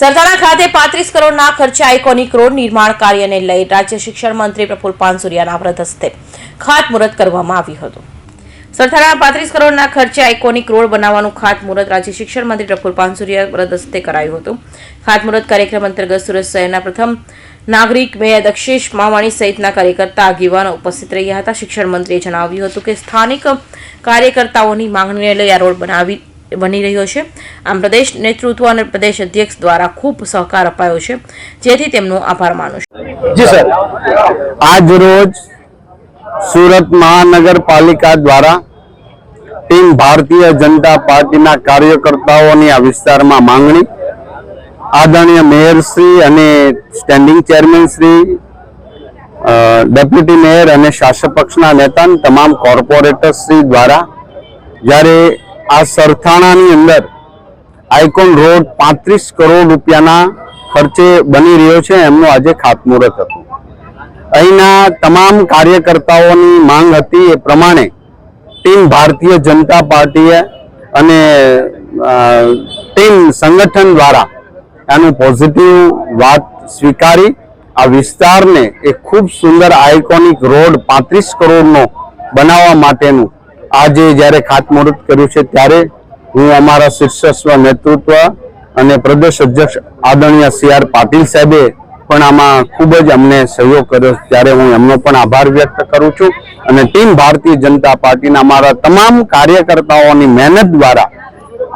સરથાણા ખાતે પાંત્રીસ કરોડના ખર્ચે આઇકોનિક રોડ નિર્માણ કાર્યને લઈ રાજ્ય શિક્ષણ મંત્રી પ્રફુલ પાનસુરિયાના વ્રત હસ્તે ખાતમુહૂર્ત કરવામાં આવ્યું હતું. સરથાણા પાંત્રીસ કરોડના ખર્ચે આઇકોનિક રોડ બનાવવાનું ખાતમુહૂર્ત રાજ્ય શિક્ષણ મંત્રી પ્રફુલ પાનસુરિયા વ્રત હસ્તે કરાયું હતું. ખાતમુહૂર્ત કાર્યક્રમ અંતર્ગત સુરત શહેરના પ્રથમ નાગરિક મેયર દક્ષેશ માવાણી સહિતના કાર્યકર્તા, આગેવાનો ઉપસ્થિત રહ્યા હતા. શિક્ષણ મંત્રીએ જણાવ્યું હતું કે સ્થાનિક કાર્યકર્તાઓની માંગણીને લઈ આ રોડ બનાવી બની રહ્યો છે. આમ પ્રદેશ નેતૃત્વ અને પ્રદેશ અધ્યક્ષ દ્વારા ખૂબ સહકાર અપાયો છે. જેથી તેમનો આભાર માનું છું. જી સર. આજ રોજ સુરત મહાનગરપાલિકા દ્વારા ટીમ ભારતીય જનતા પાર્ટીના કાર્યકર્તાઓની આ વિસ્તારમાં માંગણી આદરણીય મેયરશ્રી અને સ્ટેન્ડિંગ ચેરમેન શ્રી અ, ડેપ્યુટી મેયર અને શાસક પક્ષના નેતા તમામ કોર્પોરેટર શ્રી દ્વારા જ્યારે આ સરથાણાની અંદર આઇકોન રોડ પાંત્રીસ કરોડ રૂપિયાના ખર્ચે બની રહ્યો છે, એમનું આજે ખાતમુહૂર્ત હતું. અહીંના તમામ કાર્યકર્તાઓની માંગ હતી એ પ્રમાણે ટીમ ભારતીય જનતા પાર્ટીએ અને ટીમ સંગઠન દ્વારા એનું પોઝિટિવ વાત સ્વીકારી. આ વિસ્તારને એક ખૂબ સુંદર આઇકોનિક રોડ પાંત્રીસ કરોડનો બનાવવા માટેનું આજે જ્યારે ખાતમુહૂર્ત કર્યું છે, ત્યારે હું અમારા શીર્ષસ્વ નેતૃત્વ અને પ્રદેશ અધ્યક્ષ આદરણીય સી આર પાટીલ સાહેબે પણ આમાં ખૂબ જ અમને સહયોગ કર્યો ત્યારે હું એમનો પણ આભાર વ્યક્ત કરું છું અને ટીમ ભારતીય જનતા પાર્ટીના અમારા તમામ કાર્યકર્તાઓની મહેનત દ્વારા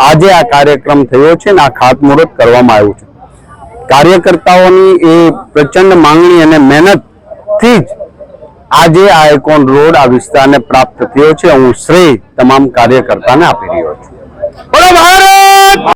આજે આ કાર્યક્રમ થયો છે અને આ ખાતમુહૂર્ત કરવામાં આવ્યું છે. કાર્યકર્તાઓની એ પ્રચંડ માંગણી અને મહેનતથી જ આજે આ એકોન રોડ આ વિસ્તારને પ્રાપ્ત થયો છે. હું શ્રેય તમામ કાર્યકર્તાને આપી રહ્યો છું.